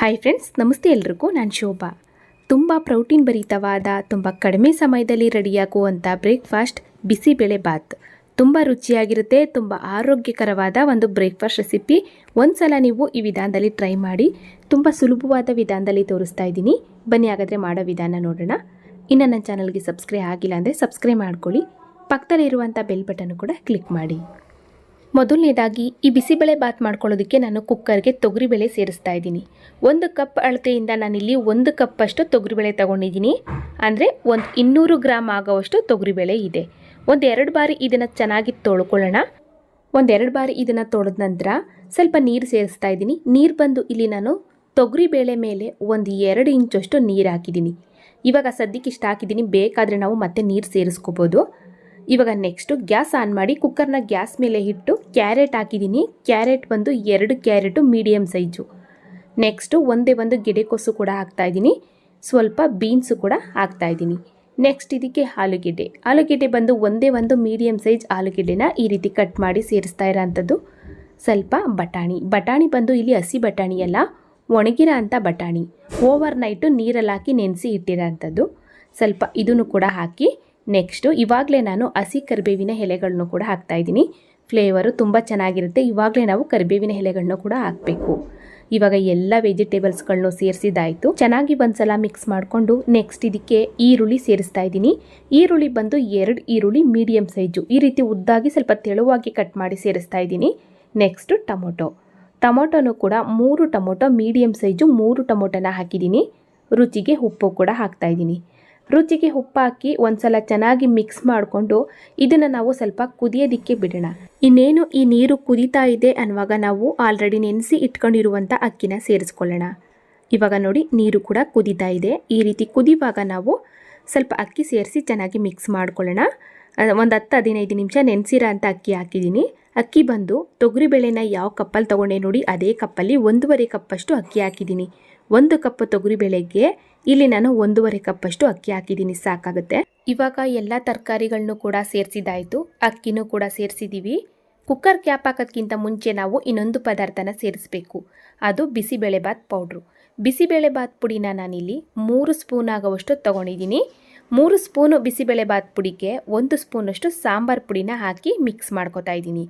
Hi friends ನಮಸ್ತೆ ಎಲ್ರಿಗೂ, ನಾನು ಶೋಭಾ. ತುಂಬ ಪ್ರೋಟೀನ್ ಭರಿತವಾದ, ತುಂಬ ಕಡಿಮೆ ಸಮಯದಲ್ಲಿ ರೆಡಿಯಾಗುವಂಥ ಬ್ರೇಕ್ಫಾಸ್ಟ್ ಬಿಸಿಬೇಳೆ ಬಾತ್. ತುಂಬ ರುಚಿಯಾಗಿರುತ್ತೆ, ತುಂಬ ಆರೋಗ್ಯಕರವಾದ ಒಂದು ಬ್ರೇಕ್ಫಾಸ್ಟ್ ರೆಸಿಪಿ ಒಂದ್ಸಲ ನೀವು ಈ ವಿಧಾನದಲ್ಲಿ ಟ್ರೈ ಮಾಡಿ, ತುಂಬ ಸುಲಭವಾದ ವಿಧಾನದಲ್ಲಿ ತೋರಿಸ್ತಾ ಇದ್ದೀನಿ. ಬನ್ನಿ ಹಾಗಾದರೆ ಮಾಡೋ ವಿಧಾನ ನೋಡೋಣ. ಇನ್ನು ನನ್ನ ಚಾನಲ್ಗೆ ಸಬ್ಸ್ಕ್ರೈಬ್ ಆಗಿಲ್ಲ ಅಂದರೆ ಸಬ್ಸ್ಕ್ರೈಬ್ ಮಾಡ್ಕೊಳ್ಳಿ. ಪಕ್ಕದಲ್ಲಿರುವಂಥ ಬೆಲ್ ಬಟನ್ ಕೂಡ ಕ್ಲಿಕ್ ಮಾಡಿ. ಮೊದಲನೇದಾಗಿ ಈ ಬಿಸಿಬೇಳೆ ಬಾತ್ ಮಾಡ್ಕೊಳ್ಳೋದಕ್ಕೆ ನಾನು ಕುಕ್ಕರ್ಗೆ ತೊಗರಿಬೇಳೆ ಸೇರಿಸ್ತಾ ಇದ್ದೀನಿ. ಒಂದು ಕಪ್ ಅಳತೆಯಿಂದ ನಾನಿಲ್ಲಿ ಒಂದು ಕಪ್ಪಷ್ಟು ತೊಗರಿಬೇಳೆ ತಗೊಂಡಿದ್ದೀನಿ. ಅಂದರೆ ಒಂದು ಇನ್ನೂರು ಗ್ರಾಮ್ ಆಗೋವಷ್ಟು ತೊಗರಿಬೇಳೆ ಇದೆ. ಒಂದು ಎರಡು ಬಾರಿ ಇದನ್ನು ಚೆನ್ನಾಗಿ ತೊಳ್ಕೊಳ್ಳೋಣ. ಒಂದೆರಡು ಬಾರಿ ಇದನ್ನು ತೊಳೆದ ನಂತರ ಸ್ವಲ್ಪ ನೀರು ಸೇರಿಸ್ತಾ ಇದ್ದೀನಿ. ನೀರು ಬಂದು ಇಲ್ಲಿ ನಾನು ತೊಗರಿಬೇಳೆ ಮೇಲೆ ಒಂದು ಎರಡು ಇಂಚಷ್ಟು ನೀರು ಹಾಕಿದ್ದೀನಿ. ಇವಾಗ ಸದ್ಯಕ್ಕೆ ಇಷ್ಟು ಹಾಕಿದ್ದೀನಿ. ಬೇಕಾದರೆ ನಾವು ಮತ್ತೆ ನೀರು ಸೇರಿಸ್ಕೋಬೋದು. ಇವಾಗ ನೆಕ್ಸ್ಟು ಗ್ಯಾಸ್ ಆನ್ ಮಾಡಿ ಕುಕ್ಕರ್ನ ಗ್ಯಾಸ್ ಮೇಲೆ ಇಟ್ಟು ಕ್ಯಾರೆಟ್ ಹಾಕಿದ್ದೀನಿ ಕ್ಯಾರೆಟ್ ಬಂದು ಎರಡು ಕ್ಯಾರೆಟು ಮೀಡಿಯಮ್ ಸೈಜು ನೆಕ್ಸ್ಟು ಒಂದೇ ಒಂದು ಗೆಡೆಕೋಸು ಕೂಡ ಹಾಕ್ತಾಯಿದ್ದೀನಿ ಸ್ವಲ್ಪ ಬೀನ್ಸು ಕೂಡ ಹಾಕ್ತಾಯಿದ್ದೀನಿ ನೆಕ್ಸ್ಟ್ ಇದಕ್ಕೆ ಆಲೂಗೆಡ್ಡೆ. ಆಲೂಗೆಡ್ಡೆ ಬಂದು ಒಂದೇ ಒಂದು ಮೀಡಿಯಮ್ ಸೈಜ್ ಆಲೂಗೆಡ್ಡೆನ ಈ ರೀತಿ ಕಟ್ ಮಾಡಿ ಸೇರಿಸ್ತಾ ಇರೋಂಥದ್ದು. ಸ್ವಲ್ಪ ಬಟಾಣಿ. ಬಟಾಣಿ ಬಂದು ಇಲ್ಲಿ ಹಸಿ ಬಟಾಣಿ ಅಲ್ಲ, ಒಣಗಿರೋ ಅಂಥ ಬಟಾಣಿ. ಓವರ್ ನೈಟು ನೀರಲ್ಲಿ ಹಾಕಿ ನೆನೆಸಿ ಇಟ್ಟಿರೋಂಥದ್ದು. ಸ್ವಲ್ಪ ಇದನ್ನು ಕೂಡ ಹಾಕಿ ನೆಕ್ಸ್ಟು ಇವಾಗಲೇ ನಾನು ಹಸಿ ಕರಿಬೇವಿನ ಎಲೆಗಳನ್ನು ಕೂಡ ಹಾಕ್ತಾ ಇದ್ದೀನಿ. ಫ್ಲೇವರು ತುಂಬ ಚೆನ್ನಾಗಿರುತ್ತೆ. ಇವಾಗಲೇ ನಾವು ಕರಿಬೇವಿನ ಎಲೆಗಳನ್ನ ಕೂಡ ಹಾಕಬೇಕು. ಇವಾಗ ಎಲ್ಲ ವೆಜಿಟೇಬಲ್ಸ್ಗಳನ್ನೂ ಸೇರಿಸಿದಾಯಿತು ಚೆನ್ನಾಗಿ ಒಂದ್ಸಲ ಮಿಕ್ಸ್ ಮಾಡಿಕೊಂಡು ನೆಕ್ಸ್ಟ್ ಇದಕ್ಕೆ ಈರುಳ್ಳಿ ಸೇರಿಸ್ತಾ ಇದ್ದೀನಿ. ಈರುಳ್ಳಿ ಬಂದು ಎರಡು ಈರುಳ್ಳಿ ಮೀಡಿಯಮ್ ಸೈಜು ಈ ರೀತಿ ಉದ್ದಾಗಿ ಸ್ವಲ್ಪ ತೆಳುವಾಗಿ ಕಟ್ ಮಾಡಿ ಸೇರಿಸ್ತಾ ಇದ್ದೀನಿ. Next tomato. ಟೊಮೊಟೊನು ಕೂಡ ಮೂರು ಟೊಮೊಟೊ ಮೀಡಿಯಮ್ ಸೈಜು ಮೂರು ಟೊಮೊಟೊನ ಹಾಕಿದ್ದೀನಿ. ರುಚಿಗೆ ಉಪ್ಪು ಕೂಡ ಹಾಕ್ತಾ ಇದ್ದೀನಿ. ರುಚಿಗೆ ಉಪ್ಪು ಹಾಕಿ ಒಂದ್ಸಲ ಚೆನ್ನಾಗಿ ಮಿಕ್ಸ್ ಮಾಡಿಕೊಂಡು ಇದನ್ನು ನಾವು ಸ್ವಲ್ಪ ಕುದಿಯೋದಿಕ್ಕೆ ಬಿಡೋಣ. ಇನ್ನೇನು ಈ ನೀರು ಕುದೀತಾ ಇದೆ ಅನ್ನುವಾಗ ನಾವು ಆಲ್ರೆಡಿ ನೆನೆಸಿ ಇಟ್ಕೊಂಡಿರುವಂಥ ಅಕ್ಕಿನ ಸೇರಿಸ್ಕೊಳ್ಳೋಣ. ಇವಾಗ ನೋಡಿ ನೀರು ಕೂಡ ಕುದೀತಾ ಇದೆ. ಈ ರೀತಿ ಕುದಿಯುವಾಗ ನಾವು ಸ್ವಲ್ಪ ಅಕ್ಕಿ ಸೇರಿಸಿ ಚೆನ್ನಾಗಿ ಮಿಕ್ಸ್ ಮಾಡ್ಕೊಳ್ಳೋಣ. ಒಂದು ಹತ್ತು ಹದಿನೈದು ನಿಮಿಷ ನೆನೆಸಿರೋ ಅಂತ ಅಕ್ಕಿ ಹಾಕಿದ್ದೀನಿ. ಅಕ್ಕಿ ಬಂದು ತೊಗರಿಬೇಳೆನ ಯಾವ ಕಪ್ಪಲ್ಲಿ ತೊಗೊಂಡೆ ನೋಡಿ ಅದೇ ಕಪ್ಪಲ್ಲಿ ಒಂದೂವರೆ ಕಪ್ಪಷ್ಟು ಅಕ್ಕಿ ಹಾಕಿದ್ದೀನಿ. ಒಂದು ಕಪ್ ತೊಗರಿಬೇಳೆಗೆ ಇಲ್ಲಿ ನಾನು ಒಂದೂವರೆ ಕಪ್ಪಷ್ಟು ಅಕ್ಕಿ ಹಾಕಿದ್ದೀನಿ, ಸಾಕಾಗುತ್ತೆ. ಇವಾಗ ಎಲ್ಲ ತರಕಾರಿಗಳನ್ನು ಕೂಡ ಸೇರಿಸಿದಾಯಿತು ಅಕ್ಕಿನೂ ಕೂಡ ಸೇರಿಸಿದ್ದೀವಿ ಕುಕ್ಕರ್ ಕ್ಯಾಪ್ ಹಾಕೋದ್ಕಿಂತ ಮುಂಚೆ ನಾವು ಇನ್ನೊಂದು ಪದಾರ್ಥನ ಸೇರಿಸಬೇಕು. ಅದು ಬಿಸಿಬೇಳೆಬಾತ್ ಪೌಡ್ರು. ಬಿಸಿಬೇಳೆಬಾತ್ ಪುಡಿನ ನಾನಿಲ್ಲಿ ಮೂರು ಸ್ಪೂನ್ ಆಗುವಷ್ಟು ತೊಗೊಂಡಿದ್ದೀನಿ. ಮೂರು ಸ್ಪೂನು ಬಿಸಿಬೇಳೆಬಾತ್ ಪುಡಿಗೆ ಒಂದು ಸ್ಪೂನಷ್ಟು ಸಾಂಬಾರು ಪುಡಿನ ಹಾಕಿ ಮಿಕ್ಸ್ ಮಾಡ್ಕೊತಾ ಇದ್ದೀನಿ.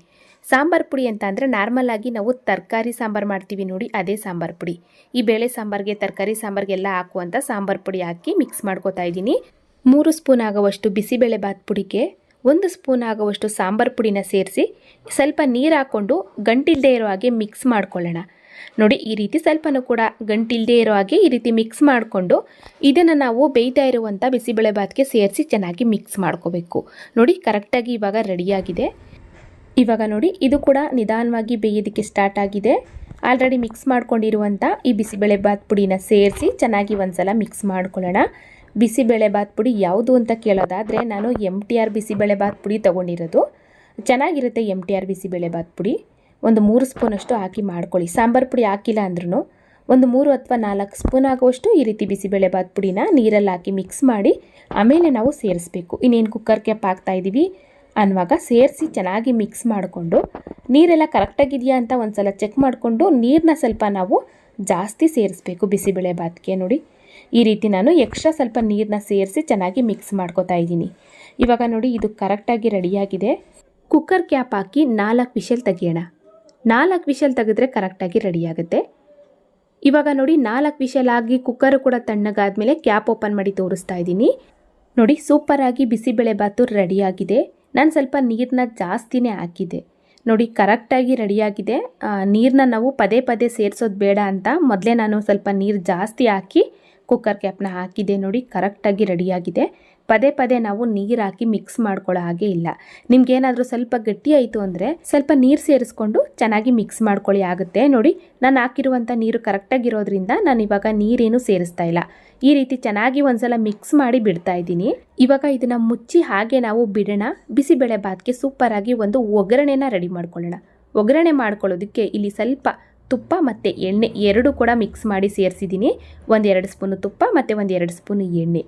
ಸಾಂಬಾರು ಪುಡಿ ಅಂತ ಅಂದರೆ ನಾರ್ಮಲ್ ಆಗಿ ನಾವು ತರಕಾರಿ ಸಾಂಬಾರು ಮಾಡ್ತೀವಿ ನೋಡಿ, ಅದೇ ಸಾಂಬಾರು ಪುಡಿ. ಈ ಬೇಳೆ ಸಾಂಬಾರಿಗೆ, ತರಕಾರಿ ಸಾಂಬಾರಿಗೆಲ್ಲ ಹಾಕುವಂಥ ಸಾಂಬಾರು ಪುಡಿ ಹಾಕಿ ಮಿಕ್ಸ್ ಮಾಡ್ಕೊತಾ ಇದ್ದೀನಿ. ಮೂರು ಸ್ಪೂನ್ ಆಗುವಷ್ಟು ಬಿಸಿಬೇಳೆ ಬಾತ್ ಪುಡಿಗೆ, ಒಂದು ಸ್ಪೂನ್ ಆಗುವಷ್ಟು ಸಾಂಬಾರು ಪುಡಿನ ಸೇರಿಸಿ ಸ್ವಲ್ಪ ನೀರು ಹಾಕ್ಕೊಂಡು ಗಂಟಿಲ್ಲದೆ ಇರೋ ಹಾಗೆ ಮಿಕ್ಸ್ ಮಾಡ್ಕೊಳ್ಳೋಣ. ನೋಡಿ, ಈ ರೀತಿ ಸ್ವಲ್ಪನೂ ಕೂಡ ಗಂಟಿಲ್ಲದೆ ಇರೋ ಹಾಗೆ ಈ ರೀತಿ ಮಿಕ್ಸ್ ಮಾಡಿಕೊಂಡು ಇದನ್ನು ನಾವು ಬೇಯ್ತಾ ಇರುವಂಥ ಬಿಸಿಬೇಳೆ ಬಾತ್ಗೆ ಸೇರಿಸಿ ಚೆನ್ನಾಗಿ ಮಿಕ್ಸ್ ಮಾಡ್ಕೋಬೇಕು. ನೋಡಿ ಕರೆಕ್ಟಾಗಿ ಇವಾಗ ರೆಡಿಯಾಗಿದೆ ಇವಾಗ ನೋಡಿ, ಇದು ಕೂಡ ನಿಧಾನವಾಗಿ ಬೇಯೋದಕ್ಕೆ ಸ್ಟಾರ್ಟ್ ಆಗಿದೆ. ಆಲ್ರೆಡಿ ಮಿಕ್ಸ್ ಮಾಡ್ಕೊಂಡಿರುವಂಥ ಈ ಬಿಸಿಬೇಳೆ ಬಾತ್ ಪುಡಿನ ಸೇರಿಸಿ ಚೆನ್ನಾಗಿ ಒಂದ್ಸಲ ಮಿಕ್ಸ್ ಮಾಡ್ಕೊಳ್ಳೋಣ. ಬಿಸಿಬೇಳೆ ಬಾತ್ ಪುಡಿ ಯಾವುದು ಅಂತ ಕೇಳೋದಾದರೆ, ನಾನು M T R bisibele bath ಪುಡಿ ತೊಗೊಂಡಿರೋದು. ಚೆನ್ನಾಗಿರುತ್ತೆ M T R bisibele bath ಪುಡಿ. ಒಂದು ಮೂರು ಸ್ಪೂನಷ್ಟು ಹಾಕಿ ಮಾಡ್ಕೊಳ್ಳಿ. ಸಾಂಬಾರು ಪುಡಿ ಹಾಕಿಲ್ಲ ಅಂದ್ರೂ ಒಂದು ಮೂರು ಅಥವಾ ನಾಲ್ಕು ಸ್ಪೂನ್ ಆಗುವಷ್ಟು ಈ ರೀತಿ ಬಿಸಿಬೇಳೆಬಾತ್ ಪುಡಿನ ನೀರಲ್ಲಿ ಹಾಕಿ ಮಿಕ್ಸ್ ಮಾಡಿ ಆಮೇಲೆ ನಾವು ಸೇರಿಸ್ಬೇಕು. ಇನ್ನೇನು ಕುಕ್ಕರ್ ಕ್ಯಾಪ್ ಹಾಕ್ತಾ ಇದ್ದೀವಿ ಅನ್ನುವಾಗ ಸೇರಿಸಿ ಚೆನ್ನಾಗಿ ಮಿಕ್ಸ್ ಮಾಡಿಕೊಂಡು ನೀರೆಲ್ಲ ಕರೆಕ್ಟಾಗಿದೆಯಾ ಅಂತ ಒಂದು ಸಲ ಚೆಕ್ ಮಾಡಿಕೊಂಡು ನೀರನ್ನ ಸ್ವಲ್ಪ ನಾವು ಜಾಸ್ತಿ ಸೇರಿಸ್ಬೇಕು ಬಿಸಿಬೇಳೆ ಬಾತ್ಗೆ ನೋಡಿ. ಈ ರೀತಿ ನಾನು ಎಕ್ಸ್ಟ್ರಾ ಸ್ವಲ್ಪ ನೀರನ್ನ ಸೇರಿಸಿ ಚೆನ್ನಾಗಿ ಮಿಕ್ಸ್ ಮಾಡ್ಕೋತಾ ಇದ್ದೀನಿ. ಇವಾಗ ನೋಡಿ ಇದು ಕರೆಕ್ಟಾಗಿ ರೆಡಿಯಾಗಿದೆ ಕುಕ್ಕರ್ ಕ್ಯಾಪ್ ಹಾಕಿ ನಾಲ್ಕು ವಿಷಲ್ ತೆಗಿಯೋಣ. ನಾಲ್ಕು ವಿಷಲ್ ತೆಗೆದ್ರೆ ಕರೆಕ್ಟಾಗಿ ರೆಡಿಯಾಗುತ್ತೆ ಇವಾಗ ನೋಡಿ ನಾಲ್ಕು ವಿಷಲ್ ಆಗಿ ಕುಕ್ಕರ್ ಕೂಡ ತಣ್ಣಗಾದ್ಮೇಲೆ ಕ್ಯಾಪ್ ಓಪನ್ ಮಾಡಿ ತೋರಿಸ್ತಾ ಇದ್ದೀನಿ. ನೋಡಿ ಸೂಪರಾಗಿ ಬಿಸಿಬೇಳೆಬಾತು ರೆಡಿಯಾಗಿದೆ ನಾನು ಸ್ವಲ್ಪ ನೀರನ್ನ ಜಾಸ್ತಿನೇ ಹಾಕಿದೆ ನೋಡಿ ಕರೆಕ್ಟಾಗಿ ರೆಡಿಯಾಗಿದೆ ನೀರನ್ನ ನಾವು ಪದೇ ಪದೇ ಸೇರಿಸೋದು ಬೇಡ ಅಂತ ಮೊದಲೇ ನಾನು ಸ್ವಲ್ಪ ನೀರು ಜಾಸ್ತಿ ಹಾಕಿ ಕುಕ್ಕರ್ ಕ್ಯಾಪ್ನ ಹಾಕಿದೆ ನೋಡಿ, ಕರೆಕ್ಟಾಗಿ ರೆಡಿಯಾಗಿದೆ. ಪದೇ ಪದೇ ನಾವು ನೀರು ಹಾಕಿ ಮಿಕ್ಸ್ ಮಾಡ್ಕೊಳ್ಳೋ ಹಾಗೆ ಇಲ್ಲ. ನಿಮ್ಗೇನಾದರೂ ಸ್ವಲ್ಪ ಗಟ್ಟಿ ಆಯಿತು ಅಂದರೆ ಸ್ವಲ್ಪ ನೀರು ಸೇರಿಸ್ಕೊಂಡು ಚೆನ್ನಾಗಿ ಮಿಕ್ಸ್ ಮಾಡ್ಕೊಳ್ಳಿ ಆಗುತ್ತೆ. ನೋಡಿ, ನಾನು ಹಾಕಿರುವಂಥ ನೀರು ಕರೆಕ್ಟಾಗಿರೋದ್ರಿಂದ ನಾನು ಇವಾಗ ನೀರೇನು ಸೇರಿಸ್ತಾ ಇಲ್ಲ. ಈ ರೀತಿ ಚೆನ್ನಾಗಿ ಒಂದ್ಸಲ ಮಿಕ್ಸ್ ಮಾಡಿ ಬಿಡ್ತಾ ಇದ್ದೀನಿ. ಇವಾಗ ಇದನ್ನು ಮುಚ್ಚಿ ಹಾಗೆ ನಾವು ಬಿಡೋಣ. ಬಿಸಿಬೇಳೆ ಬಾತ್ಗೆ ಸೂಪರಾಗಿ ಒಂದು ಒಗ್ಗರಣೆನ ರೆಡಿ ಮಾಡ್ಕೊಳ್ಳೋಣ. ಒಗ್ಗರಣೆ ಮಾಡ್ಕೊಳ್ಳೋದಕ್ಕೆ ಇಲ್ಲಿ ಸ್ವಲ್ಪ ತುಪ್ಪ ಮತ್ತು ಎಣ್ಣೆ ಎರಡು ಕೂಡ ಮಿಕ್ಸ್ ಮಾಡಿ ಸೇರಿಸಿದ್ದೀನಿ. ಒಂದೆರಡು ಸ್ಪೂನು ತುಪ್ಪ ಮತ್ತು ಒಂದೆರಡು ಸ್ಪೂನು ಎಣ್ಣೆ.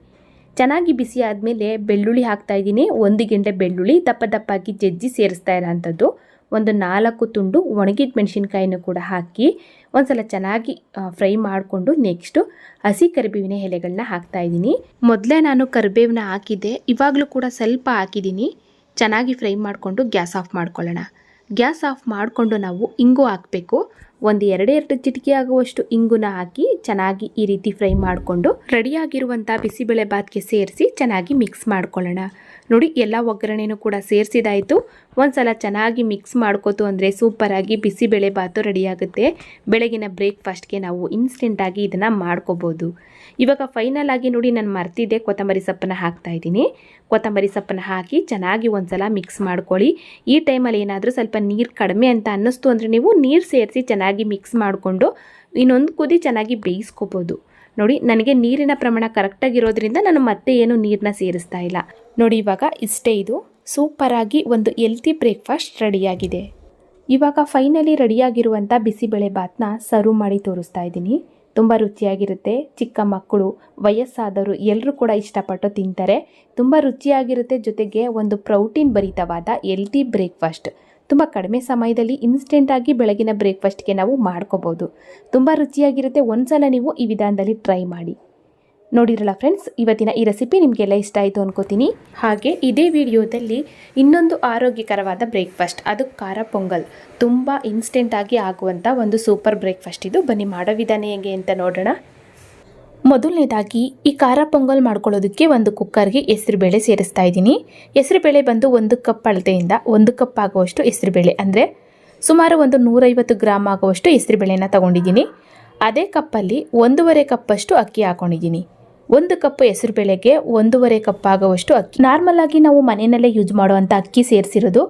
ಚೆನ್ನಾಗಿ ಬಿಸಿ ಆದಮೇಲೆ ಬೆಳ್ಳುಳ್ಳಿ ಹಾಕ್ತಾಯಿದ್ದೀನಿ ಒಂದು ಗಿಂಡೆ ಬೆಳ್ಳುಳ್ಳಿ ದಪ್ಪ ದಪ್ಪಾಗಿ ಜಜ್ಜಿ ಸೇರಿಸ್ತಾ ಇರೋಂಥದ್ದು. ಒಂದು ನಾಲ್ಕು ತುಂಡು ಒಣಗಿದ ಮೆಣಸಿನ್ಕಾಯಿನೂ ಕೂಡ ಹಾಕಿ ಒಂದ್ಸಲ ಚೆನ್ನಾಗಿ ಫ್ರೈ ಮಾಡಿಕೊಂಡು ನೆಕ್ಸ್ಟು ಹಸಿ ಕರಿಬೇವಿನ ಎಲೆಗಳನ್ನ ಹಾಕ್ತಾ ಇದ್ದೀನಿ. ಮೊದಲೇ ನಾನು ಕರಿಬೇವನ್ನ ಹಾಕಿದ್ದೆ. ಇವಾಗಲೂ ಕೂಡ ಸ್ವಲ್ಪ ಹಾಕಿದ್ದೀನಿ. ಚೆನ್ನಾಗಿ ಫ್ರೈ ಮಾಡಿಕೊಂಡು ಗ್ಯಾಸ್ ಆಫ್ ಮಾಡ್ಕೊಳ್ಳೋಣ. ಗ್ಯಾಸ್ ಆಫ್ ಮಾಡಿಕೊಂಡು ನಾವು ಇಂಗು ಹಾಕಬೇಕು. ಒಂದು ಎರಡೆರಡು ಎರಡು ಚಿಟಿಕೆ ಆಗುವಷ್ಟು ಇಂಗುನ ಹಾಕಿ ಚೆನ್ನಾಗಿ ಈ ರೀತಿ ಫ್ರೈ ಮಾಡಿಕೊಂಡು ರೆಡಿಯಾಗಿರುವಂಥ ಬಿಸಿಬೇಳೆ ಬಾತ್ಗೆ ಸೇರಿಸಿ ಚೆನ್ನಾಗಿ ಮಿಕ್ಸ್ ಮಾಡ್ಕೊಳ್ಳೋಣ. ನೋಡಿ, ಎಲ್ಲ ಒಗ್ಗರಣೆನೂ ಕೂಡ ಸೇರಿಸಿದಾಯಿತು. ಒಂದ್ಸಲ ಚೆನ್ನಾಗಿ ಮಿಕ್ಸ್ ಮಾಡ್ಕೋತು ಅಂದರೆ ಸೂಪರಾಗಿ ಬಿಸಿಬೇಳೆ ಬಾತು ರೆಡಿಯಾಗುತ್ತೆ ಬೆಳಗಿನ ಬ್ರೇಕ್ಫಾಸ್ಟ್ಗೆ ನಾವು ಇನ್ಸ್ಟೆಂಟಾಗಿ ಇದನ್ನು ಮಾಡ್ಕೋಬೋದು. ಇವಾಗ ಫೈನಲ್ ಆಗಿ ನೋಡಿ, ನಾನು ಮರ್ತಿದ್ದೆ ಕೊತ್ತಂಬರಿ ಸೊಪ್ಪನ್ನ ಹಾಕ್ತಾ ಇದ್ದೀನಿ. ಕೊತ್ತಂಬರಿ ಸೊಪ್ಪನ್ನ ಹಾಕಿ ಚೆನ್ನಾಗಿ ಒಂದ್ಸಲ ಮಿಕ್ಸ್ ಮಾಡ್ಕೊಳ್ಳಿ. ಈ ಟೈಮಲ್ಲಿ ಏನಾದರೂ ಸ್ವಲ್ಪ ನೀರು ಕಡಿಮೆ ಅಂತ ಅನ್ನಿಸ್ತು ಅಂದರೆ ನೀವು ನೀರು ಸೇರಿಸಿ ಚೆನ್ನಾಗಿ ಮಿಕ್ಸ್ ಮಾಡಿಕೊಂಡು ಇನ್ನೊಂದು ಕುದಿ ಚೆನ್ನಾಗಿ ಬೇಯಿಸ್ಕೋಬೋದು. ನೋಡಿ, ನನಗೆ ನೀರಿನ ಪ್ರಮಾಣ ಕರೆಕ್ಟಾಗಿರೋದ್ರಿಂದ ನಾನು ಮತ್ತೆ ಏನು ನೀರನ್ನ ಸೇರಿಸ್ತಾ ಇಲ್ಲ. ನೋಡಿ, ಇವಾಗ ಇಷ್ಟೇ ಇದು. ಸೂಪರಾಗಿ ಒಂದು ಎಲ್ತಿ ಬ್ರೇಕ್ಫಾಸ್ಟ್ ರೆಡಿಯಾಗಿದೆ ಇವಾಗ ಫೈನಲಿ ರೆಡಿಯಾಗಿರುವಂಥ ಬಿಸಿಬೇಳೆ ಬಾತ್ನ ಸರ್ವ್ ಮಾಡಿ ತೋರಿಸ್ತಾ ಇದ್ದೀನಿ. ತುಂಬ ರುಚಿಯಾಗಿರುತ್ತೆ. ಚಿಕ್ಕ ಮಕ್ಕಳು, ವಯಸ್ಸಾದವರು ಎಲ್ಲರೂ ಕೂಡ ಇಷ್ಟಪಟ್ಟು ತಿಂತಾರೆ. ತುಂಬ ರುಚಿಯಾಗಿರುತ್ತೆ ಜೊತೆಗೆ ಒಂದು ಪ್ರೋಟೀನ್ ಭರಿತವಾದ ಎಲ್ತಿ ಬ್ರೇಕ್ಫಾಸ್ಟ್ ತುಂಬ ಕಡಿಮೆ ಸಮಯದಲ್ಲಿ ಇನ್ಸ್ಟೆಂಟಾಗಿ ಬೆಳಗಿನ ಬ್ರೇಕ್ಫಾಸ್ಟ್ಗೆ ನಾವು ಮಾಡ್ಕೋಬೋದು. ತುಂಬ ರುಚಿಯಾಗಿರುತ್ತೆ. ಒಂದ್ಸಲ ನೀವು ಈ ವಿಧಾನದಲ್ಲಿ ಟ್ರೈ ಮಾಡಿ. ನೋಡಿರಲ್ಲ ಫ್ರೆಂಡ್ಸ್ ಇವತ್ತಿನ ಈ ರೆಸಿಪಿ ನಿಮಗೆಲ್ಲ ಇಷ್ಟ ಆಯಿತು ಅನ್ಕೋತೀನಿ. ಹಾಗೆ ಇದೇ ವಿಡಿಯೋದಲ್ಲಿ ಇನ್ನೊಂದು ಆರೋಗ್ಯಕರವಾದ ಬ್ರೇಕ್ಫಾಸ್ಟ್ ಅದು ಖಾರ ಪೊಂಗಲ್. ತುಂಬ ಇನ್ಸ್ಟೆಂಟಾಗಿ ಆಗುವಂಥ ಒಂದು ಸೂಪರ್ ಬ್ರೇಕ್ಫಾಸ್ಟ್ ಇದು. ಬನ್ನಿ, ಮಾಡೋ ವಿಧಾನ ಹೇಗೆ ಅಂತ ನೋಡೋಣ. ಮೊದಲನೇದಾಗಿ ಈ ಖಾರ ಪೊಂಗಲ್ ಮಾಡ್ಕೊಳ್ಳೋದಕ್ಕೆ ಒಂದು ಕುಕ್ಕರ್ಗೆ ಹೆಸರುಬೇಳೆ ಸೇರಿಸ್ತಾ ಇದ್ದೀನಿ. ಹೆಸರುಬೇಳೆ ಬಂದು ಒಂದು ಕಪ್ ಅಳತೆಯಿಂದ ಒಂದು ಕಪ್ ಆಗುವಷ್ಟು ಹೆಸರುಬೇಳೆ, ಅಂದರೆ ಸುಮಾರು ಒಂದು ನೂರೈವತ್ತು ಗ್ರಾಮ್ ಆಗುವಷ್ಟು ಹೆಸರುಬೇಳೆನ ತಗೊಂಡಿದ್ದೀನಿ. ಅದೇ ಕಪ್ಪಲ್ಲಿ ಒಂದೂವರೆ ಕಪ್ಪಷ್ಟು ಅಕ್ಕಿ ಹಾಕೊಂಡಿದ್ದೀನಿ. ಒಂದು ಕಪ್ ಹೆಸರುಬೇಳೆಗೆ ಒಂದೂವರೆ ಕಪ್ ಆಗುವಷ್ಟು ಅಕ್ಕಿ. ನಾರ್ಮಲ್ ಆಗಿ ನಾವು ಮನೆಯಲ್ಲೇ ಯೂಸ್ ಮಾಡುವಂಥ ಅಕ್ಕಿ ಸೇರಿಸಿರೋದು.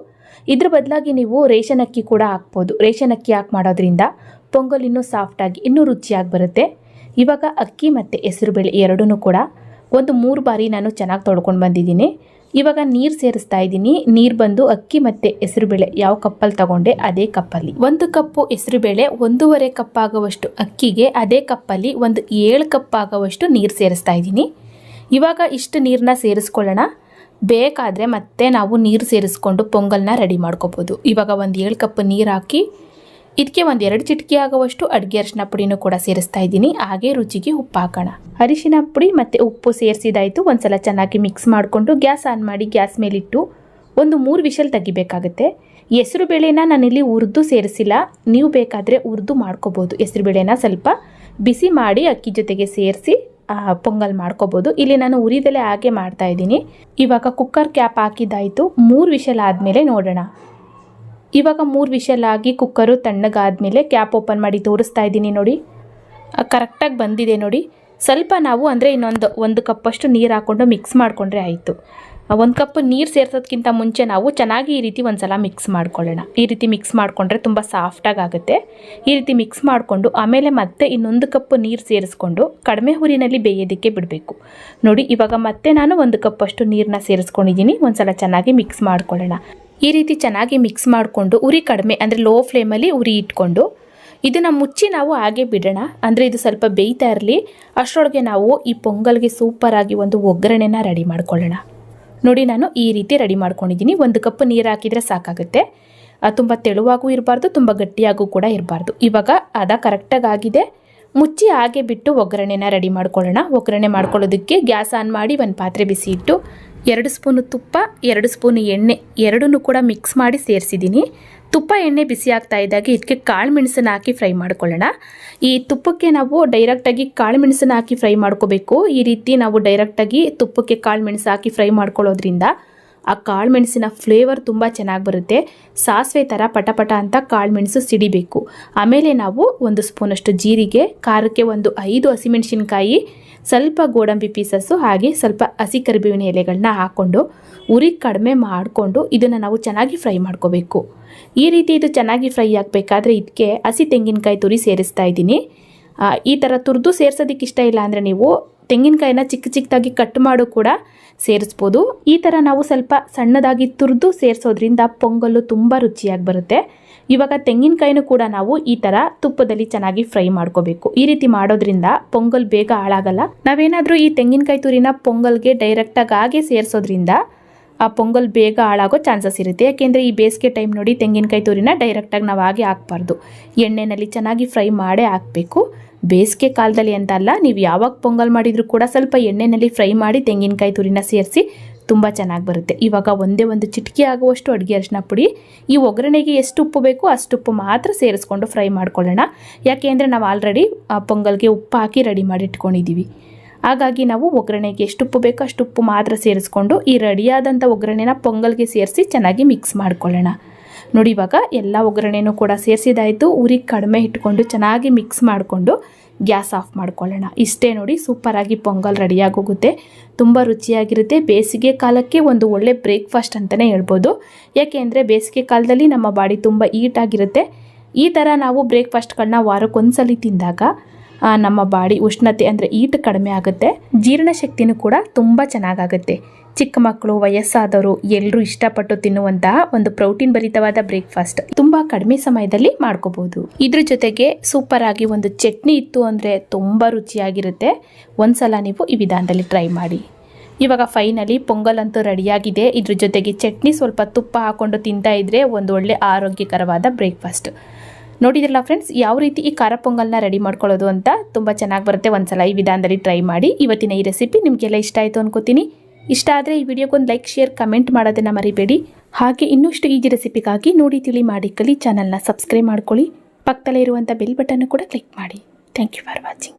ಇದ್ರ ಬದಲಾಗಿ ನೀವು ರೇಷನ್ ಅಕ್ಕಿ ಕೂಡ ಹಾಕ್ಬೋದು. ರೇಷನ್ ಅಕ್ಕಿ ಹಾಕಿ ಮಾಡೋದ್ರಿಂದ ಪೊಂಗಲ್ ಇನ್ನೂ ಸಾಫ್ಟಾಗಿ ಇನ್ನೂ ರುಚಿಯಾಗಿ ಬರುತ್ತೆ. ಇವಾಗ ಅಕ್ಕಿ ಮತ್ತು ಹೆಸರುಬೇಳೆ ಎರಡೂ ಕೂಡ ಒಂದು ಮೂರು ಬಾರಿ ನಾನು ಚೆನ್ನಾಗಿ ತೊಳ್ಕೊಂಡು ಬಂದಿದ್ದೀನಿ. ಇವಾಗ ನೀರು ಸೇರಿಸ್ತಾ ಇದ್ದೀನಿ. ನೀರು ಬಂದು ಅಕ್ಕಿ ಮತ್ತು ಹೆಸರುಬೇಳೆ ಯಾವ ಕಪ್ಪಲ್ಲಿ ತಗೊಂಡೆ ಅದೇ ಕಪ್ಪಲ್ಲಿ. ಒಂದು ಕಪ್ಪು ಹೆಸರುಬೇಳೆ ಒಂದೂವರೆ ಕಪ್ ಆಗುವಷ್ಟು ಅಕ್ಕಿಗೆ, ಅದೇ ಕಪ್ಪಲ್ಲಿ ಒಂದು ಏಳು ಕಪ್ ಆಗುವಷ್ಟು ನೀರು ಸೇರಿಸ್ತಾ ಇದ್ದೀನಿ. ಇವಾಗ ಇಷ್ಟು ನೀರನ್ನ ಸೇರಿಸ್ಕೊಳ್ಳೋಣ. ಬೇಕಾದರೆ ಮತ್ತೆ ನಾವು ನೀರು ಸೇರಿಸ್ಕೊಂಡು ಪೊಂಗಲ್ನ ರೆಡಿ ಮಾಡ್ಕೋಬೋದು. ಇವಾಗ ಒಂದು ಏಳು ಕಪ್ ನೀರು ಹಾಕಿ ಇದಕ್ಕೆ ಒಂದೆರಡು ಚಿಟಿಕೆ ಆಗುವಷ್ಟು ಅಡುಗೆ ಅರಿಶಿನ ಪುಡಿನೂ ಕೂಡ ಸೇರಿಸ್ತಾ ಇದ್ದೀನಿ. ಹಾಗೆ ರುಚಿಗೆ ಉಪ್ಪು ಹಾಕೋಣ ಅರಿಶಿನ ಪುಡಿ ಮತ್ತು ಉಪ್ಪು ಸೇರಿಸಿದಾಯಿತು. ಒಂದ್ಸಲ ಚೆನ್ನಾಗಿ ಮಿಕ್ಸ್ ಮಾಡಿಕೊಂಡು ಗ್ಯಾಸ್ ಆನ್ ಮಾಡಿ ಗ್ಯಾಸ್ ಮೇಲಿಟ್ಟು ಒಂದು ಮೂರು ವಿಷಲ್ ತೆಗಿಬೇಕಾಗುತ್ತೆ. ಹೆಸರು ಬೇಳೆನ ನಾನಿಲ್ಲಿ ಹುರಿದು ಸೇರಿಸಿಲ್ಲ. ನೀವು ಬೇಕಾದರೆ ಹುರಿದು ಮಾಡ್ಕೋಬೋದು. ಹೆಸರು ಬೇಳೆನ ಸ್ವಲ್ಪ ಬಿಸಿ ಮಾಡಿ ಅಕ್ಕಿ ಜೊತೆಗೆ ಸೇರಿಸಿ ಪೊಂಗಲ್ ಮಾಡ್ಕೋಬೋದು. ಇಲ್ಲಿ ನಾನು ಉರಿದಲ್ಲೇ ಹಾಗೆ ಮಾಡ್ತಾ ಇದ್ದೀನಿ. ಇವಾಗ ಕುಕ್ಕರ್ ಕ್ಯಾಪ್ ಹಾಕಿದ್ದಾಯಿತು ಮೂರು ವಿಷಲ್ ಆದಮೇಲೆ ನೋಡೋಣ. ಇವಾಗ ಮೂರು ವಿಷಲ್ ಆಗಿ ಕುಕ್ಕರು ತಣ್ಣಗಾದ್ಮೇಲೆ ಕ್ಯಾಪ್ ಓಪನ್ ಮಾಡಿ ತೋರಿಸ್ತಾ ಇದ್ದೀನಿ ನೋಡಿ. ಕರೆಕ್ಟಾಗಿ ಬಂದಿದೆ ನೋಡಿ. ಸ್ವಲ್ಪ ನಾವು ಅಂದರೆ ಇನ್ನೊಂದು ಒಂದು ಕಪ್ಪಷ್ಟು ನೀರು ಹಾಕ್ಕೊಂಡು ಮಿಕ್ಸ್ ಮಾಡಿಕೊಂಡ್ರೆ ಆಯಿತು. ಒಂದು ಕಪ್ ನೀರು ಸೇರ್ಸೋದಕ್ಕಿಂತ ಮುಂಚೆ ನಾವು ಚೆನ್ನಾಗಿ ಈ ರೀತಿ ಒಂದು ಸಲ ಮಿಕ್ಸ್ ಮಾಡ್ಕೊಳ್ಳೋಣ. ಈ ರೀತಿ ಮಿಕ್ಸ್ ಮಾಡಿಕೊಂಡ್ರೆ ತುಂಬ ಸಾಫ್ಟಾಗಿ ಆಗುತ್ತೆ. ಈ ರೀತಿ ಮಿಕ್ಸ್ ಮಾಡಿಕೊಂಡು ಆಮೇಲೆ ಮತ್ತೆ ಇನ್ನೊಂದು ಕಪ್ ನೀರು ಸೇರಿಸ್ಕೊಂಡು ಕಡಿಮೆ ಹುರಿನಲ್ಲಿ ಬೇಯೋದಕ್ಕೆ ಬಿಡಬೇಕು. ನೋಡಿ, ಇವಾಗ ಮತ್ತೆ ನಾನು ಒಂದು ಕಪ್ಪಷ್ಟು ನೀರನ್ನ ಸೇರಿಸ್ಕೊಂಡಿದ್ದೀನಿ. ಒಂದು ಸಲ ಚೆನ್ನಾಗಿ ಮಿಕ್ಸ್ ಮಾಡ್ಕೊಳ್ಳೋಣ. ಈ ರೀತಿ ಚೆನ್ನಾಗಿ ಮಿಕ್ಸ್ ಮಾಡಿಕೊಂಡು ಉರಿ ಕಡಿಮೆ ಅಂದರೆ ಲೋ ಫ್ಲೇಮಲ್ಲಿ ಉರಿ ಇಟ್ಕೊಂಡು ಇದನ್ನು ಮುಚ್ಚಿ ನಾವು ಹಾಗೆ ಬಿಡೋಣ. ಅಂದರೆ ಇದು ಸ್ವಲ್ಪ ಬೇಯ್ತಾ ಇರಲಿ. ಅಷ್ಟರೊಳಗೆ ನಾವು ಈ ಪೊಂಗಲ್ಗೆ ಸೂಪರಾಗಿ ಒಂದು ಒಗ್ಗರಣೆನ ರೆಡಿ ಮಾಡ್ಕೊಳ್ಳೋಣ. ನೋಡಿ ನಾನು ಈ ರೀತಿ ರೆಡಿ ಮಾಡ್ಕೊಂಡಿದ್ದೀನಿ. ಒಂದು ಕಪ್ ನೀರು ಹಾಕಿದರೆ ಸಾಕಾಗುತ್ತೆ. ತುಂಬ ತೆಳುವಾಗೂ ಇರಬಾರ್ದು, ತುಂಬ ಗಟ್ಟಿಯಾಗೂ ಕೂಡ ಇರಬಾರ್ದು. ಇವಾಗ ಅದ ಕರೆಕ್ಟಾಗಿ ಆಗಿದೆ. ಮುಚ್ಚಿ ಹಾಗೆ ಬಿಟ್ಟು ಒಗ್ಗರಣೆನ ರೆಡಿ ಮಾಡ್ಕೊಳ್ಳೋಣ. ಒಗ್ಗರಣೆ ಮಾಡ್ಕೊಳ್ಳೋದಕ್ಕೆ ಗ್ಯಾಸ್ ಆನ್ ಮಾಡಿ ಒಂದು ಪಾತ್ರೆ ಬಿಸಿ ಇಟ್ಟು ಎರಡು ಸ್ಪೂನು ತುಪ್ಪ, ಎರಡು ಸ್ಪೂನು ಎಣ್ಣೆ, ಎರಡನ್ನೂ ಕೂಡ ಮಿಕ್ಸ್ ಮಾಡಿ ಸೇರಿಸಿದ್ದೀನಿ. ತುಪ್ಪ, ಎಣ್ಣೆ ಬಿಸಿ ಆಗ್ತಾ ಇದ್ದಾಗ ಇದಕ್ಕೆ ಕಾಳು ಮೆಣಸನ್ನು ಹಾಕಿ ಫ್ರೈ ಮಾಡ್ಕೊಳ್ಳೋಣ. ಈ ತುಪ್ಪಕ್ಕೆ ನಾವು ಡೈರೆಕ್ಟಾಗಿ ಕಾಳು ಮೆಣಸನ್ನು ಹಾಕಿ ಫ್ರೈ ಮಾಡ್ಕೋಬೇಕು. ಈ ರೀತಿ ನಾವು ಡೈರೆಕ್ಟಾಗಿ ತುಪ್ಪಕ್ಕೆ ಕಾಳು ಮೆಣಸು ಹಾಕಿ ಫ್ರೈ ಮಾಡ್ಕೊಳ್ಳೋದ್ರಿಂದ ಆ ಕಾಳು ಮೆಣಸಿನ ಫ್ಲೇವರ್ ತುಂಬ ಚೆನ್ನಾಗಿ ಬರುತ್ತೆ. ಸಾಸಿವೆ ಥರ ಪಟಪಟ ಅಂತ ಕಾಳು ಮೆಣಸು ಸಿಡಿಬೇಕು. ಆಮೇಲೆ ನಾವು ಒಂದು ಸ್ಪೂನಷ್ಟು ಜೀರಿಗೆ, ಖಾರಕ್ಕೆ ಒಂದು ಐದು ಹಸಿಮೆಣಸಿನ್ಕಾಯಿ, ಸ್ವಲ್ಪ ಗೋಡಂಬಿ ಪೀಸಸ್ಸು ಹಾಗೆ ಸ್ವಲ್ಪ ಹಸಿ ಕರಿಬೇವಿನ ಎಲೆಗಳನ್ನ ಹಾಕ್ಕೊಂಡು ಉರಿ ಕಡಿಮೆ ಮಾಡಿಕೊಂಡು ಇದನ್ನು ನಾವು ಚೆನ್ನಾಗಿ ಫ್ರೈ ಮಾಡ್ಕೋಬೇಕು. ಈ ರೀತಿ ಇದು ಚೆನ್ನಾಗಿ ಫ್ರೈ ಆಗಬೇಕಾದ್ರೆ ಇದಕ್ಕೆ ಹಸಿ ತೆಂಗಿನಕಾಯಿ ತುರಿ ಸೇರಿಸ್ತಾ ಇದ್ದೀನಿ. ಈ ಥರ ತುರಿದು ಸೇರ್ಸೋದಕ್ಕೆ ಇಷ್ಟ ಇಲ್ಲ ಅಂದರೆ ನೀವು ತೆಂಗಿನಕಾಯಿನ ಚಿಕ್ಕ ಚಿಕ್ಕದಾಗಿ ಕಟ್ ಮಾಡು ಕೂಡ ಸೇರಿಸ್ಬೋದು. ಈ ಥರ ನಾವು ಸ್ವಲ್ಪ ಸಣ್ಣದಾಗಿ ತುರಿದು ಸೇರಿಸೋದ್ರಿಂದ ಪೊಂಗಲ್ಲು ತುಂಬ ರುಚಿಯಾಗಿ ಬರುತ್ತೆ. ಇವಾಗ ತೆಂಗಿನಕಾಯಿನೂ ಕೂಡ ನಾವು ಈ ಥರ ತುಪ್ಪದಲ್ಲಿ ಚೆನ್ನಾಗಿ ಫ್ರೈ ಮಾಡ್ಕೋಬೇಕು. ಈ ರೀತಿ ಮಾಡೋದ್ರಿಂದ ಪೊಂಗಲ್ ಬೇಗ ಹಾಳಾಗಲ್ಲ. ನಾವೇನಾದರೂ ಈ ತೆಂಗಿನಕಾಯಿ ತುರಿನ ಪೊಂಗಲ್ಗೆ ಡೈರೆಕ್ಟಾಗಿ ಹಾಗೆ ಸೇರಿಸೋದ್ರಿಂದ ಆ ಪೊಂಗಲ್ ಬೇಗ ಹಾಳಾಗೋ ಚಾನ್ಸಸ್ ಇರುತ್ತೆ. ಯಾಕೆಂದರೆ ಈ ಬೇಸಿಗೆ ಟೈಮ್ ನೋಡಿ ತೆಂಗಿನಕಾಯಿ ತುರಿನ ಡೈರೆಕ್ಟಾಗಿ ನಾವು ಹಾಗೆ ಹಾಕ್ಬಾರ್ದು. ಎಣ್ಣೆಯಲ್ಲಿ ಚೆನ್ನಾಗಿ ಫ್ರೈ ಮಾಡೇ ಹಾಕಬೇಕು. ಬೇಸಿಗೆ ಕಾಲದಲ್ಲಿ ಅಂತ ಅಲ್ಲ, ನೀವು ಯಾವಾಗ ಪೊಂಗಲ್ ಮಾಡಿದರೂ ಕೂಡ ಸ್ವಲ್ಪ ಎಣ್ಣೆಯಲ್ಲಿ ಫ್ರೈ ಮಾಡಿ ತೆಂಗಿನಕಾಯಿ ತುರಿನ ಸೇರಿಸಿ ತುಂಬ ಚೆನ್ನಾಗಿ ಬರುತ್ತೆ. ಇವಾಗ ಒಂದೇ ಒಂದು ಚಿಟಿಕೆ ಆಗುವಷ್ಟು ಅಡುಗೆ ಅರಿಶಿನ ಪುಡಿ. ಈ ಒಗ್ಗರಣೆಗೆ ಎಷ್ಟು ಉಪ್ಪು ಬೇಕೋ ಅಷ್ಟು ಉಪ್ಪು ಮಾತ್ರ ಸೇರಿಸ್ಕೊಂಡು ಫ್ರೈ ಮಾಡ್ಕೊಳ್ಳೋಣ. ಯಾಕೆ ಅಂದರೆ ನಾವು ಆಲ್ರೆಡಿ ಪೊಂಗಲ್ಗೆ ಉಪ್ಪು ಹಾಕಿ ರೆಡಿ ಮಾಡಿ ಇಟ್ಕೊಂಡಿದ್ದೀವಿ ಹಾಗಾಗಿ ನಾವು ಒಗ್ಗರಣೆಗೆ ಎಷ್ಟು ಉಪ್ಪು ಬೇಕೋ ಅಷ್ಟು ಉಪ್ಪು ಮಾತ್ರ ಸೇರಿಸ್ಕೊಂಡು ಈ ರೆಡಿಯಾದಂಥ ಒಗ್ಗರಣೆನ ಪೊಂಗಲ್ಗೆ ಸೇರಿಸಿ ಚೆನ್ನಾಗಿ ಮಿಕ್ಸ್ ಮಾಡ್ಕೊಳ್ಳೋಣ. ನೋಡಿ ಇವಾಗ ಎಲ್ಲ ಒಗ್ಗರಣೆನೂ ಕೂಡ ಸೇರಿಸಿದಾಯಿತು. ಉರಿಗೆ ಕಡಿಮೆ ಇಟ್ಕೊಂಡು ಚೆನ್ನಾಗಿ ಮಿಕ್ಸ್ ಮಾಡಿಕೊಂಡು ಗ್ಯಾಸ್ ಆಫ್ ಮಾಡ್ಕೊಳ್ಳೋಣ. ಇಷ್ಟೇ ನೋಡಿ ಸೂಪರಾಗಿ ಪೊಂಗಲ್ ರೆಡಿಯಾಗೋಗುತ್ತೆ ತುಂಬ ರುಚಿಯಾಗಿರುತ್ತೆ. ಬೇಸಿಗೆ ಕಾಲಕ್ಕೆ ಒಂದು ಒಳ್ಳೆ ಬ್ರೇಕ್ಫಾಸ್ಟ್ ಅಂತಲೇ ಹೇಳ್ಬೋದು. ಯಾಕೆ ಅಂದರೆ ಬೇಸಿಗೆ ಕಾಲದಲ್ಲಿ ನಮ್ಮ ಬಾಡಿ ತುಂಬ ಈಟಾಗಿರುತ್ತೆ ಈ ಥರ ನಾವು ಬ್ರೇಕ್ಫಾಸ್ಟ್ಗಳನ್ನ ವಾರಕ್ಕೊಂದ್ಸಲಿ ತಿಂದಾಗ ನಮ್ಮ ಬಾಡಿ ಉಷ್ಣತೆ ಅಂದರೆ ಈಟ್ ಕಡಿಮೆ ಆಗುತ್ತೆ. ಜೀರ್ಣಶಕ್ತಿನೂ ಕೂಡ ತುಂಬ ಚೆನ್ನಾಗಾಗುತ್ತೆ. ಚಿಕ್ಕ ಮಕ್ಕಳು, ವಯಸ್ಸಾದವರು ಎಲ್ಲರೂ ಇಷ್ಟಪಟ್ಟು ತಿನ್ನುವಂತಹ ಒಂದು ಪ್ರೋಟೀನ್ ಭರಿತವಾದ ಬ್ರೇಕ್ಫಾಸ್ಟ್ ತುಂಬಾ ಕಡಿಮೆ ಸಮಯದಲ್ಲಿ ಮಾಡ್ಕೋಬಹುದು. ಇದ್ರ ಜೊತೆಗೆ ಸೂಪರ್ ಆಗಿ ಒಂದು ಚಟ್ನಿ ಇತ್ತು ಅಂದರೆ ತುಂಬ ರುಚಿಯಾಗಿರುತ್ತೆ. ಒಂದ್ಸಲ ನೀವು ಈ ವಿಧಾನದಲ್ಲಿ ಟ್ರೈ ಮಾಡಿ. ಇವಾಗ ಫೈನಲಿ ಪೊಂಗಲ್ ಅಂತೂ ರೆಡಿಯಾಗಿದೆ ಇದ್ರ ಜೊತೆಗೆ ಚಟ್ನಿ ಸ್ವಲ್ಪ ತುಪ್ಪ ಹಾಕೊಂಡು ತಿಂತಾ ಇದ್ರೆ ಒಂದು ಒಳ್ಳೆ ಆರೋಗ್ಯಕರವಾದ ಬ್ರೇಕ್ಫಾಸ್ಟ್ ನೋಡಿದ್ರಲ್ಲ ಫ್ರೆಂಡ್ಸ್ ಯಾವ ರೀತಿ ಈ ಖಾರ ಪೊಂಗಲ್ನ ರೆಡಿ ಮಾಡ್ಕೊಳ್ಳೋದು ಅಂತ ತುಂಬ ಚೆನ್ನಾಗಿ ಬರುತ್ತೆ. ಒಂದ್ಸಲ ಈ ವಿಧಾನದಲ್ಲಿ ಟ್ರೈ ಮಾಡಿ ಇವತ್ತಿನ ಈ ರೆಸಿಪಿ ನಿಮಗೆಲ್ಲ ಇಷ್ಟ ಆಯಿತು ಅನ್ಕೋತೀನಿ. ಇಷ್ಟ ಆದರೆ ಈ ವಿಡಿಯೋಗೊಂದು ಲೈಕ್ ಶೇರ್ ಕಮೆಂಟ್ ಮಾಡೋದನ್ನು ಮರಿಬೇಡಿ. ಹಾಗೆ ಇನ್ನಷ್ಟು ಈಜಿ ರೆಸಿಪಿಗಾಗಿ ನೋಡಿ ತಿಳಿ ಮಾಡಿ ಕಲಿ ಚಾನಲ್ನ ಸಬ್ಸ್ಕ್ರೈಬ್ ಮಾಡ್ಕೊಳ್ಳಿ. ಪಕ್ಕದಲ್ಲೇ ಇರುವಂಥ ಬೆಲ್ ಬಟನ್ನು ಕೂಡ ಕ್ಲಿಕ್ ಮಾಡಿ. Thank you for watching